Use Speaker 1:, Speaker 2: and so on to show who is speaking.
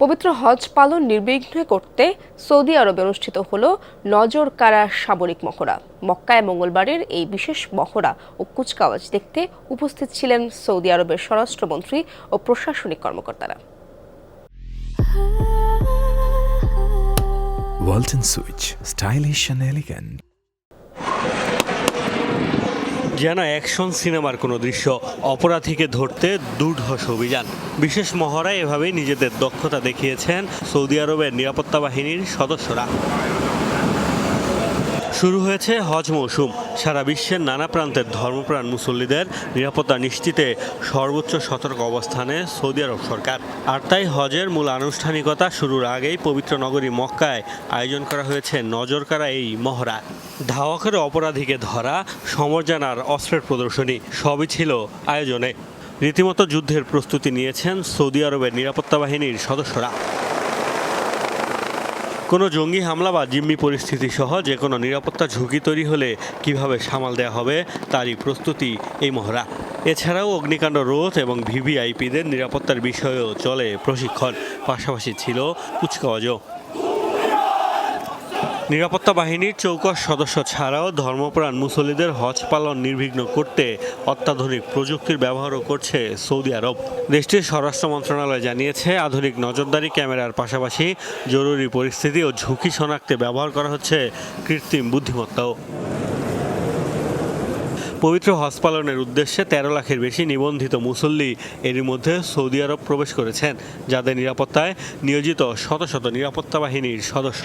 Speaker 1: পবিত্র হজ পালন নির্বিঘ্নে করতে সৌদি আরবে অনুষ্ঠিত হল নজর কারা সামরিক মহড়া মক্কায় মঙ্গলবারের এই বিশেষ মহড়া ও কুচকাওয়াজ দেখতে উপস্থিত ছিলেন সৌদি আরবের স্বরাষ্ট্রমন্ত্রী ও প্রশাসনিক কর্মকর্তারা.
Speaker 2: যেন অ্যাকশন সিনেমার কোনো দৃশ্য অপরাধীকে ধরতে দুর্ধস অভিযান। বিশেষ মহড়ায় এভাবেই নিজেদের দক্ষতা দেখিয়েছেন সৌদি আরবের নিরাপত্তা বাহিনীর সদস্যরা। শুরু হয়েছে হজ মৌসুম। সারা বিশ্বের নানা প্রান্তের ধর্মপ্রাণ মুসল্লিদের নিরাপত্তা নিশ্চিতে সর্বোচ্চ সতর্ক অবস্থানে সৌদি আরব সরকার। আর তাই হজের মূল আনুষ্ঠানিকতা শুরুর আগেই পবিত্র নগরী মক্কায় আয়োজন করা হয়েছে নজরকাড়া এই মহড়া। ধাওয়া করে অপরাধীকে ধরা, সমরযান আর অস্ত্রের প্রদর্শনী সবই ছিল আয়োজনে। রীতিমতো যুদ্ধের প্রস্তুতি নিয়েছেন সৌদি আরবের নিরাপত্তা বাহিনীর সদস্যরা। কোনো জঙ্গি হামলা বা জিম্মি পরিস্থিতি সহ যে কোনো নিরাপত্তা ঝুঁকি তৈরি হলে কীভাবে সামাল দেওয়া হবে তারই প্রস্তুতি এই মহড়া। এছাড়াও অগ্নিকাণ্ড রোধ এবং ভিভিআইপিদের নিরাপত্তার বিষয়েও চলে প্রশিক্ষণ, পাশাপাশি ছিল কুচকাওয়াজও। নিরাপত্তা বাহিনীর চৌকস সদস্য ছাড়াও ধর্মপ্রাণ মুসল্লিদের হজ পালন নির্বিঘ্ন করতে অত্যাধুনিক প্রযুক্তির ব্যবহারও করছে সৌদি আরব। দেশটির স্বরাষ্ট্র মন্ত্রণালয় জানিয়েছে, আধুনিক নজরদারি ক্যামেরার পাশাপাশি জরুরি পরিস্থিতি ও ঝুঁকি শনাক্তে ব্যবহার করা হচ্ছে কৃত্রিম বুদ্ধিমত্তাও। পবিত্র হজ পালনের উদ্দেশ্যে তেরো লাখের বেশি নিবন্ধিত মুসল্লি এরই মধ্যে সৌদি আরব প্রবেশ করেছেন, যাদের নিরাপত্তায় নিয়োজিত শত শত নিরাপত্তা বাহিনীর সদস্য।